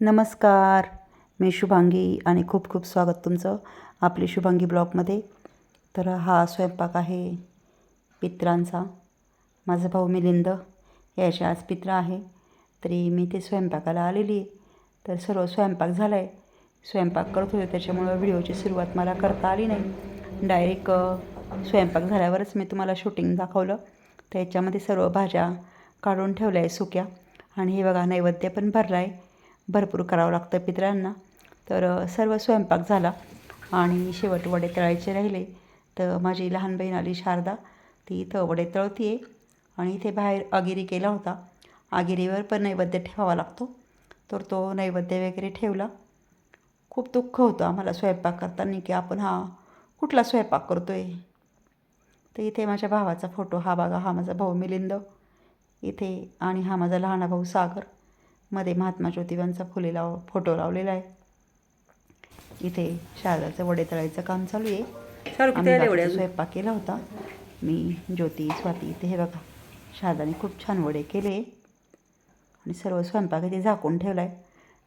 नमस्कार. मी शुभांगी आणि खूप खूप स्वागत तुमचं आपली शुभांगी ब्लॉगमध्ये. तर हा स्वयंपाक आहे पित्रांचा. माझा भाऊ मिलिंद याचे आज पित्र आहे. तरी मी ते स्वयंपाकाला आलेली आहे. तर सर्व स्वयंपाक झाला आहे स्वयंपाक करत होते त्याच्यामुळं व्हिडिओची सुरुवात मला करता आली नाही. डायरेक्ट स्वयंपाक झाल्यावरच मी तुम्हाला शूटिंग दाखवलं. त्याच्यामध्ये सर्व भाज्या काढून ठेवल्या आहे सुक्या. आणि हे बघा नैवेद्य पण भरला आहे भरपूर करावं लागतं पितळ्यांना तर सर्व स्वयंपाक झाला आणि शेवट वडे तळायचे राहिले. तर माझी लहान बहीण आली शारदा. ती इथं वडे तळती आहे आणि इथे बाहेर अगिरी केला होता. अगिरीवर पण नैवेद्य ठेवावा लागतो. तर तो नैवेद्य वगैरे ठेवला. खूप दुःख होतं आम्हाला स्वयंपाक करताना की आपण हा कुठला स्वयंपाक करतो आहे तर इथे माझ्या भावाचा फोटो हा बघा हा माझा भाऊ मिलिंद. इथे आणि हा माझा लहाना भाऊ सागर. मध्ये महात्मा ज्योतिबांचा फुले लाव फोटो लावलेला आहे. इथे शारदाचं वडे तळायचं काम चालू आहे. आम्ही स्वयंपाक केला होता. मी ज्योती स्वाती इथे हे बघा. शारदाने खूप छान वडे केले. आणि सर्व स्वयंपाक इथे झाकून ठेवला आहे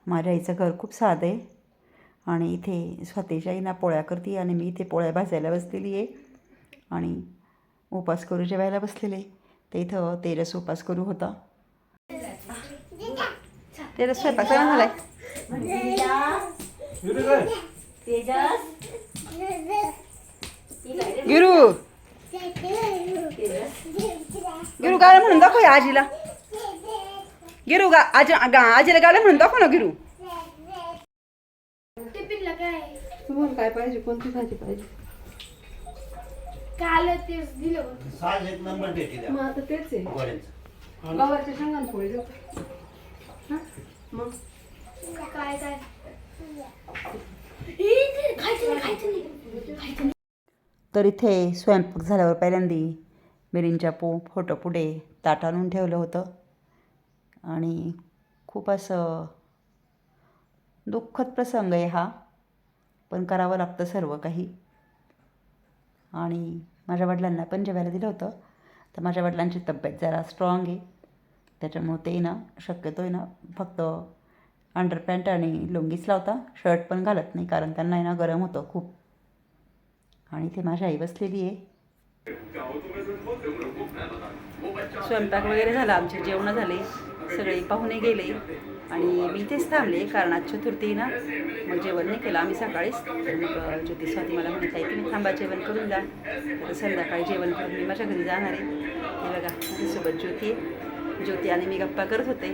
माझ्या आईचं घर खूप साधं आहे. आणि इथे स्वातीच्या आईना पोळ्या करते आणि मी इथे पोळ्या भाजायला बसलेली आहे. आणि उपास करू जेवायला बसलेले. तर इथं तेरस उपास करू होता. तेरस स्वयंपाक करा झालाय. गिरू. गिरू गाणं म्हणून दाखव या आजीला. गिरू गा आजी गा आजीला गाणं म्हणून दाखव ना गिरू. काय? तुम्हाला काय पाहिजे? कोणती भाजी पाहिजे? काल तेच दिलं होतं. साज एक नंबर भेटी मग आता तेच आहे. गव्हाच्या शेंगान पोळी देऊ. हा? मग? काय तर इथे स्वयंपाक झाल्यावर पहिल्यांदी मिरींच्या पो फोटो पुढे ताट आणून ठेवलं होतं. आणि खूप असं दुःखद प्रसंग आहे हा पण करावं लागतं सर्व काही. आणि माझ्या वडिलांना पण जेवायला दिलं होतं. तर माझ्या वडिलांची तब्येत जरा स्ट्रॉंग आहे. त्याच्यामुळं ते ना शक्यतो आहे ना फक्त अंडरपॅन्ट आणि लुंगीच लावता शर्ट पण घालत नाही कारण त्यांना आहे ना गरम होतं खूप. आणि इथे माझी आई बसलेली आहे. स्वयंपाक वगैरे झाला आमचे जेवणं झाले सगळे पाहुणे गेले. आणि मी तेच थांबले कारण आज चतुर्थी ना मग जेवण नाही केलं आम्ही सकाळीच. तर मग ज्योतिष स्वाती मला म्हणत आहे तुम्ही थांबा जेवण करून जा. संध्याकाळी जेवण करून मी माझ्या घरी जाणार आहे. हे बघा माझ्यासोबत ज्योती आहे. ज्योती आणि मी गप्पा करत होते.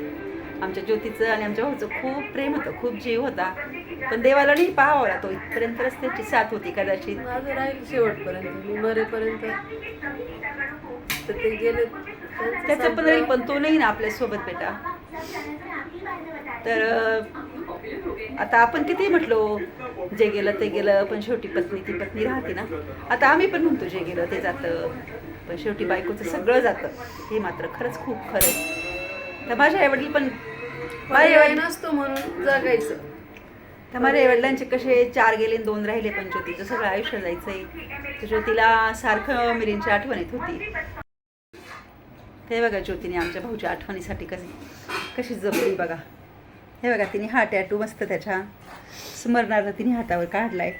आमच्या ज्योतीचं आणि आमच्या भाऊचं खूप प्रेम होतं खूप जीव होता. पण देवाला नाही पाहावा तो इथपर्यंतच त्याची साथ होती कदाचित. माझं राहील शेवटपर्यंत मी मरेपर्यंत. तर ते गेले. त्यांचं पण. राहील पण तो नाही ना आपल्यासोबत बेटा. तर आता आपण किती म्हटलो जे गेलं ते गेलं पण शेवटी पत्नी ती पत्नी राहते ना. आता आम्ही पण म्हणतो जे गेलं ते जातं. पण शेवटी बायकोचं सगळं जातं. हे मात्र खरंच खूप खरं आहे. तर माझ्या आईवडील पण माझे पर्याय आई नसतो म्हणून जगायचं. तर माझ्या आईवडिलांचे कसे चार गेले दोन राहिले पण ज्योतीचं सगळं आयुष्य जायचंय. तर ज्योतीला सारखं मिरींची आठवण येत होती. ते बघा ज्योतीने आमच्या भाऊच्या आठवणीसाठी कशी कशी जपली बघा. हे बघा तिने हा टॅटू मस्त त्याच्या स्मरणार्थ तिने हातावर काढलाय.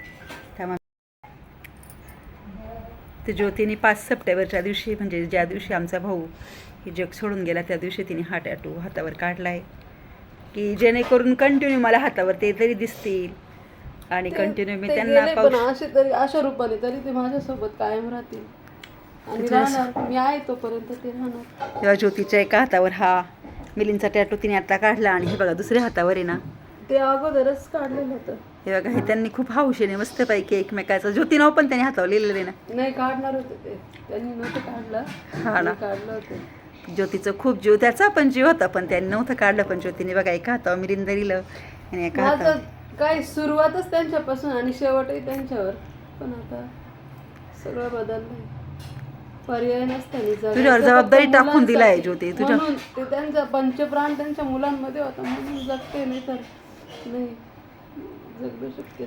ते ज्योतीने पाच सप्टेंबरच्या दिवशी म्हणजे ज्या दिवशी आमचा भाऊ हे जग सोडून गेला त्या दिवशी तिने हा टॅटू हातावर काढलाय. की जेणेकरून कंटिन्यू मला हातावर ते तरी दिसतील. आणि कंटिन्यू मी त्यांना असे तरी अशा रूपाने तरी ते माझ्यासोबत कायम राहतील. मी आहे तोपर्यंत ते राहणार. तेव्हा ज्योतीच्या एका हातावर हा मिलींचा टॅटू तिने आता काढला आणि हे बघा दुसऱ्या हातावर आहे ना ते अगोदरच काढलेलं होतं. हे बघा हे त्यांनी खूप हौशेने मस्तपैकी एकमेकाचं ज्योती नाव पण त्यांनी हातावर लिहिलेलं ना. नाही काढणार होते ते. त्यांनी नव्हतं काढलं. ना. मी काढलं होतं. ज्योतीचं खूप जीव त्याचा पण जीव होता पण त्यांनी नव्हतं काढलं. पण ज्योतीने बघा एका हातावर मिलिंद दिलं आणि एका हातावर काय सुरुवातच त्यांच्यापासून आणि शेवटही त्यांच्यावर. पण आता सगळं बदललंय. पर्याय नसताना जगायचं तुझ्यावर फक्त जबाबदारी टाकून मुलांसाठी. दिलाय ज्योती, तुझ्या- म्हणून ते त्यांचा पंचप्राण त्यांच्या मुलांमध्ये होता म्हणून जगते नाही तर. नाही.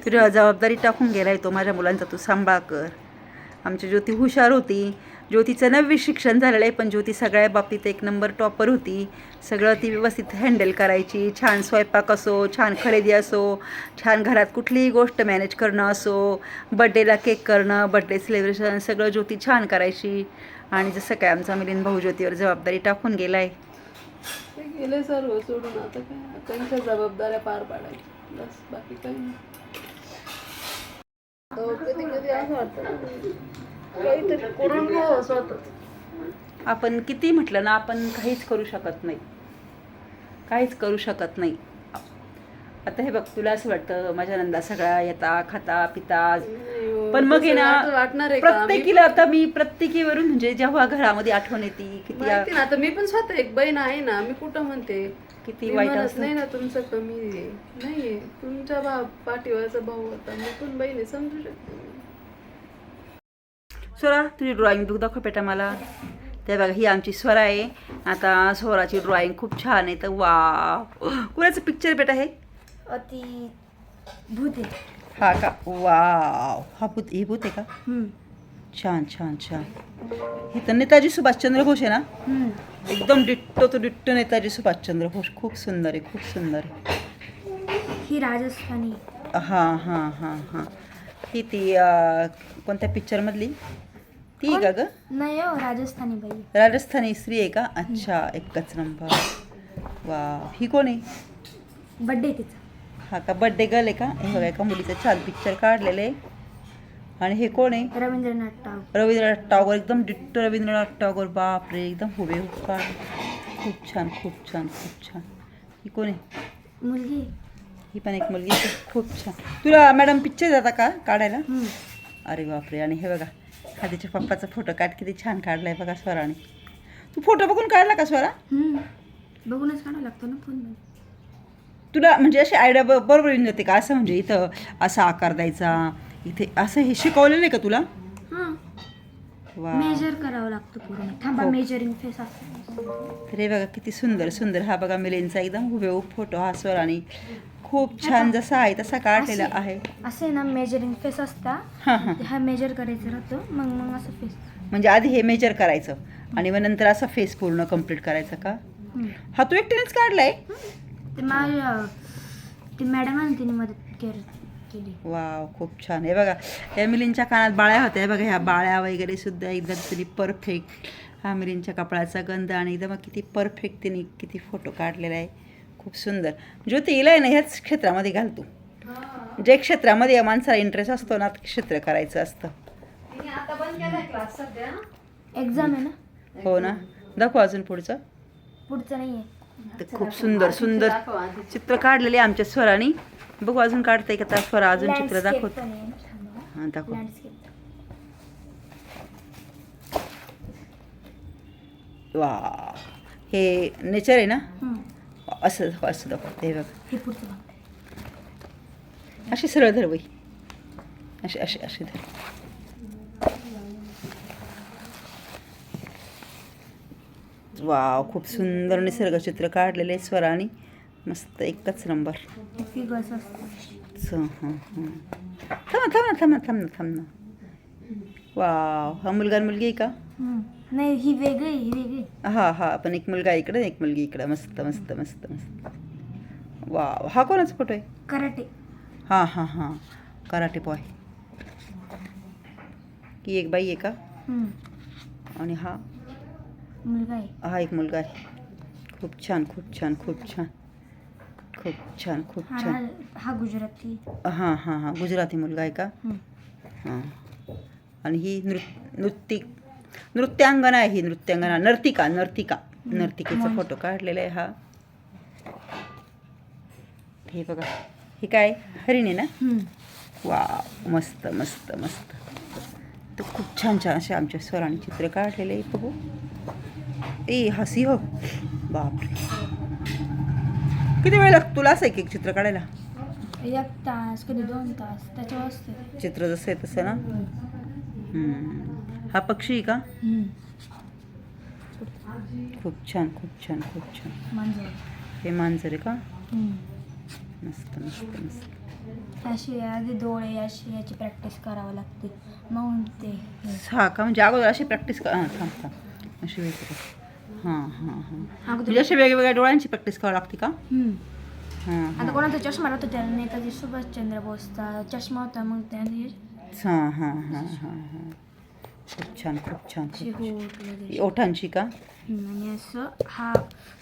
तुझ्या जबाबदारी टाकून गेलाय तो माझ्या मुलांचा तू सांभाळ कर. आमची ज्योती हुशार होती. ज्योतीचं नववी शिक्षण झालेलं आहे पण ज्योती सगळ्या बाबतीत एक नंबर टॉपर होती. सगळं ती व्यवस्थित हँडल करायची. छान स्वयंपाक असो छान खरेदी असो छान घरात कुठलीही गोष्ट मॅनेज करणं असो बड्डेला केक करणं बड्डे सेलिब्रेशन सगळं ज्योती छान करायची. आणि जसं काय आमचा मिलिंद भाऊ ज्योतीवर जबाबदारी टाकून गेला आहे ते गेले सर्व सोडून. आता काय? त्यांच्या जबाबदाऱ्या पार पाडायच्या. बस बाकी काही नाही. कधी कधी असं वाटतं काहीतरी करून घ्यावं स्वतःच आपण किती म्हटलं ना आपण काहीच करू शकत नाही. काहीच करू शकत नाही. आता हे बघ तुला असं वाटतं माझ्या नंदा सगळ्या येता खाता पिता पण मग वाट- ना वाटणार आहे का? प्रत्येकीला आता मी प्रत्येकीवरून म्हणजे जेव्हा घरामध्ये आठवण येते किती माहिती ना आता मी पण स्वतः एक बहीण आहे ना मी कुठं म्हणते? किती मी वाईट म्हणत असतं. नाही ना तुमचं कमी आहे. नाहीये. तुमच्या भा पाठीवरचा भाऊ होता. मी पण बहीण आहे समजू शकते मी. स्वरा तुझी ड्रॉइंग बुक दाखव बेटा मला. ते बघा ही आमची स्वरा आहे. आता स्वराची ड्रॉइंग खूप छान आहे. तर वा कुणाचं पिक्चर बेटा हे? अति भूत. हा का वाव. हा भूत हे भूत आहे का. छान छान छान. हे तर नेताजी सुभाषचंद्र घोष आहे ना. एकदम डिट्टो तो डिट्टो नेताजी सुभाषचंद्र घोष. खूप सुंदर आहे खूप सुंदर आहे. ही राजस्थानी. हां हां हां हां. ही ती अं, कोणत्या पिक्चरमधली ती आहे का ग? नाही हो राजस्थानी बाई राजस्थानी स्त्री आहे का? अच्छा एकच नंबर वा ही कोण आहे? बड्डे तिचा. हा का बड्डे गर्ल आहे का? हे बघा एका मुलीचं छान पिक्चर काढलेलं आहे. आणि हे कोण आहे? रवींद्रनाथ टागोर. रवींद्रनाथ टागोर एकदम डिट्टो रवींद्रनाथ टागोर बापरे एकदम हुबेहूब काढ. खूप छान खूप छान खूप छान. ही कोण आहे? मुलगी ही पण एक मुलगी. खूप छान. तुला मॅडम पिक्चर जाता का काढायला. अरे बापरे आणि हे बघा हा तिच्या पप्पाचा फोटो काढ किती छान काढलाय बघा स्वराने. तू फोटो बघून काढला का स्वरा. बघूनच काढावं लागतो ना फोन तुला म्हणजे अशी आयडिया ब बरोबर येऊन जाते का? असं म्हणजे इथं असा आकार द्यायचा इथे असं हे शिकवलेलं आहे का तुला? हां. वा. मेजर करावं लागतं पूर्ण. थांबा हो. मेजरिंग फेस असतं तर हे बघा किती सुंदर सुंदर. हा बघा मिलेनचा एकदम हुबेहूब फोटो हा स्वराने खूप छान जसा आहे तसा काढलेला असे- आहे. असे ना मेजरिंग फेस असता. हां हां. हा मेजर करायचं राहतो मग मग असं फेस म्हणजे आधी हे मेजर करायचं आणि मग नंतर असा फेस पूर्ण कंप्लीट करायचा का? हा तू एकटीनेच काढलाय? ते माझ्या ते मॅडमाने तिने मदत केली केली. वाव खूप छान. हे बघा या मिलींच्या कानात बाळ्या होत्या. हे बघा ह्या बाळ्या वगैरे सुद्धा एकदम तरी परफेक्ट हा मिलींच्या कपड्याचा गंध आणि एकदम किती परफेक्ट तिने किती फोटो काढलेला आहे. खूप सुंदर. ज्योती हिला आहे ना ह्याच क्षेत्रामध्ये घालतो जे क्षेत्रामध्ये या माणसाला इंटरेस्ट असतो ना क्षेत्र करायचं असतं. तिने आता बंद केलाय क्लास सध्या. एक्झाम आहे ना? हो ना. दाखव अजून पुढचं. पुढचं नाही आहे तर खूप सुंदर सुंदर. चित्र काढलेले आमच्या स्वराने. बघू अजून काढते का त्या स्वरा अजून चित्र दाखवत? हां दाखव. वा. हे नेचर आहे ना? असं दाखव असं दाखव. बघ. हे भाग अशी सरळ धर बाई. अशी अशी अशी धर. वाव खूप सुंदर निसर्गचित्र काढलेले आहे स्वराने. मस्त एकच नंबर हे हं, हं. थांब थांब थांब थांब ना थांब ना. वाव हा मुलगा आणि मुलगी आहे का. नाही ही वेगळी ही वेगळी. आहे. हा हा पण एक मुलगा इकडे एक मुलगी इकडे. मस्त मस्त मस्त मस्त. वाव हा कोणाचा फोटो आहे? कराटे. हां हां हां. कराटे बॉय की एक बाई आहे का. आणि हा? मुलगा आहे. हा एक मुलगा आहे. खूप छान खूप छान खूप छान. खूप छान खूप छान. हा गुजराती. हां हां हां गुजराती मुलगा आहे का. हां. आणि ही नृ नृत्य नृत्यांगना आहे ही नृत्यांगना. नर्तिका नर्तिका. नर्तिकेचा फोटो काढलेला आहे हा. हे बघा. हे काय? हरिण ना. वा मस्त मस्त मस्त. तर खूप छान छान असे आमच्या स्वराने चित्र काढलेले आहे. बघू. ए हसी हो बापरे किती वेळ लागतो तुला असं एक एक चित्र काढायला एक तास कधी दोन तास त्याच्यावर असते चित्र जसं आहे तसं ना हम्म. हा पक्षी आहे का. खूप छान खूप छान खूप छान मांजर हे मांजर आहे का. मस्त मस्त मस्त अशी आधी डोळे अशी याची प्रॅक्टिस करावं लागते मग ते हे. हा का म्हणजे अगोदर अशी प्रॅक्टिस कर हां थांब थांब अशी वेगळी हां हां हां. म्हणजे अशा वेगवेगळ्या डोळ्यांची प्रॅक्टिस करावी लागते का? हम्म. हां आता कोणाचा चष्मा राहतो त्याला नेताजी सुभाषचंद्र बोसचा चष्मा होता मग त्याने हां हां हां हां हां. खूप छान खूप छान खूप शिहूट छान. ओठांची का? हम्म, आणि असं हा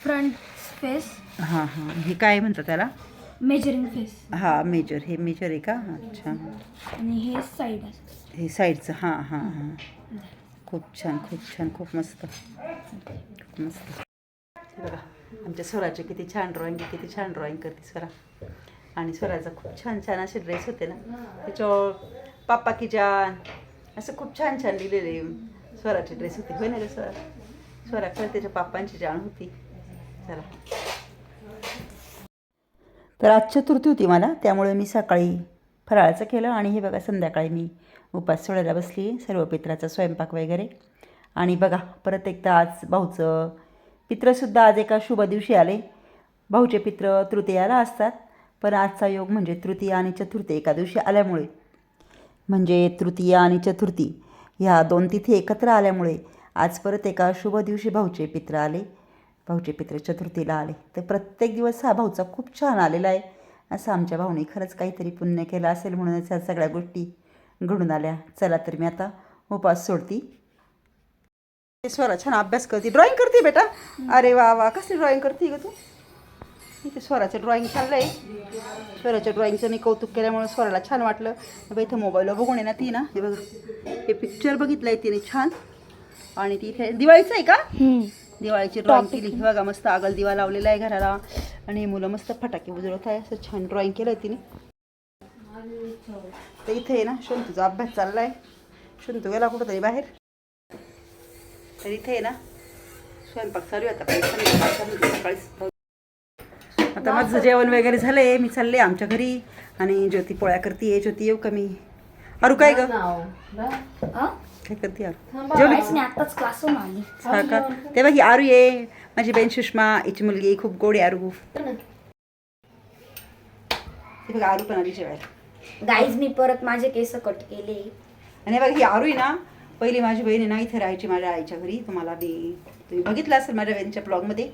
फ्रंट फेस. हां हां. हे काय म्हणतात त्याला? Measuring face. हा मेजर. हे मेजर आहे का? अच्छा. आणि हे साईड असं. हे साईडचं. हां हां हां. खूप छान खूप छान खूप मस्त. खूप मस्त. बघा आमच्या स्वराचे किती छान ड्रॉइंग किती छान ड्रॉइंग करते स्वरा. आणि स्वराचा खूप छान छान असे ड्रेस होते ना. त्याच्यावर पाप्पा की जान असं खूप छान छान लिहिलेले स्वराचे ड्रेस होते. होय ना रे स्वरा? स्वरा खरं त्याच्या पाप्पांची जाण होती. चला. तर आज चतुर्थी होती मला त्यामुळे मी सकाळी फराळाचं केलं आणि हे बघा संध्याकाळी मी उपास सोडायला बसली सर्व पित्राचा स्वयंपाक वगैरे. आणि बघा परत एकदा आज भाऊचं पित्रसुद्धा आज एका शुभ दिवशी आले. भाऊचे पित्र तृतीयाला असतात पण आजचा योग म्हणजे तृतीया आणि चतुर्थी एका दिवशी आल्यामुळे. म्हणजे तृतीया आणि चतुर्थी ह्या दोन तिथी एकत्र आल्यामुळे आज परत एका शुभ दिवशी भाऊचे पित्र आले. भाऊचे पित्र चतुर्थीला आले. तर प्रत्येक दिवस हा भाऊचा खूप छान आलेला आहे. असं आमच्या भाऊने खरंच काहीतरी पुण्य केलं असेल म्हणूनच ह्या सगळ्या गोष्टी घडून आल्या. चला तर मी आता उपास सोडती. स्वरा छान अभ्यास करते. ड्रॉइंग करते बेटा. अरे वा वा. कसली ड्रॉइंग करते ग तू? इथे स्वराचं ड्रॉइंग चाललंय. स्वराच्या ड्रॉइंगचं मी कौतुक केल्यामुळे स्वराला छान वाटलं. बघा इथं मोबाईलवर बघून आहे ना ती ना. हे बघा. हे पिक्चर बघितलं आहे तिने छान. आणि ती इथे दिवाळीचं आहे का? दिवाळीची ड्रॉइंग केली. बघा मस्त आगल दिवा लावलेला आहे घराला. आणि ही मुलं मस्त फटाके उजळत आहे. असं छान ड्रॉइंग केलं आहे तिने. तर इथे आहे ना शंतूचा अभ्यास चाललाय. शंतू गेला कुठंतरी बाहेर. तर इथे आहे ना स्वयंपाक चालू आहे. आता आता माझं जेवण वगैरे झालंय. मी चालले आमच्या घरी. आणि ज्योती पोळ्या करते ज्योती येऊ का मी? अरू काय ग. काय करते अरू? थांबा. जेवली? आताच क्लासून आली हा का? ही आरू ये. माझी बहीण सुषमा हिची मुलगी खूप गोडी आरू. ते बघ आरू पण आली जेवायला. गाईज मी परत माझे केस कट केले. आणि बघ ही आरू आहे ना पहिली माझी बहीण आहे ना इथे राहायची माझ्या आईच्या घरी. तुम्हाला मी तुम्ही बघितलं असेल माझ्या बहिणीच्या ब्लॉगमध्ये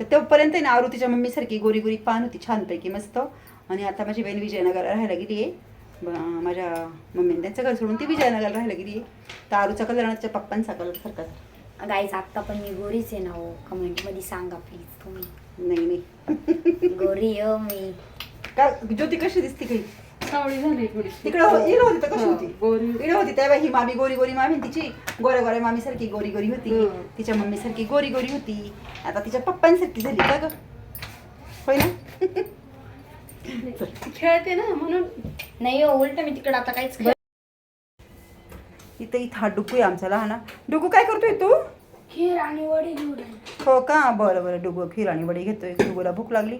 तर तोपर्यंत आहे ना आरू तिच्या मम्मीसारखी गोरी गोरी पान होती छानपैकी मस्त. आणि आता माझी बहीण विजयनगरला राहायला गेली आहे. माझ्या मम्मीने त्यांचं घर सोडून ती विजयनगरला राहायला गेली आहे. तर आरूचा कलर पप्पांचा कलर सारखाच गाईज आता पण मी गोरीच आहे ना हो. कमेंटमध्ये सांगा प्लीज तुम्ही. नाही नाही. गोरी हो मी. का ज्योती कशी दिसते काही? सावळी झाली थोडीशी. तिकडं हो- इकडं होती तर कशी हा, होती? गोरी. इकडे होती तेव्हा ही मामी गोरी गोरी मामी आणि तिची गोऱ्या गोऱ्या मामी सारखी गोरी गोरी होती. हम्म. तिच्या मम्मी सारखी गोरी गोरी होती. आता तिच्या पप्पांसारखी झाली का ग? होय ना? ती खेळते ना म्हणून. नाही हो उलट मी तिकडे आता काहीच इथं इथं हा डुकू आहे आमचा लहान डुकू काय करतोय तू? खीर आणि वडी घेऊन हो का? बरं बरं डुगू खीर आणि वडी घेतोय. डुगूला भूक लागली.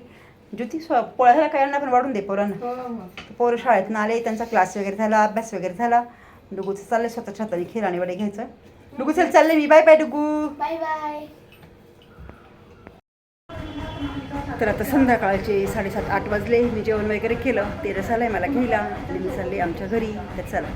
ज्योती स्व पोळ्याला काय यांना पण वाढून दे पोरांना. हो, हो. पोरं शाळेतून आले त्यांचा क्लास वगैरे झाला अभ्यास वगैरे झाला. डुगूचं चाललंय स्वतःच्या हाताने खीर आणि वडे घ्यायचं. डुगू चल चालले मी. Bye bye Dugu bye bye. तर आता संध्याकाळचे साडेसात आठ वाजले. मी जेवण वगैरे केलं. तेरस आलंय मला घ्यायला. आणि मी चालले आमच्या घरी. तर चला.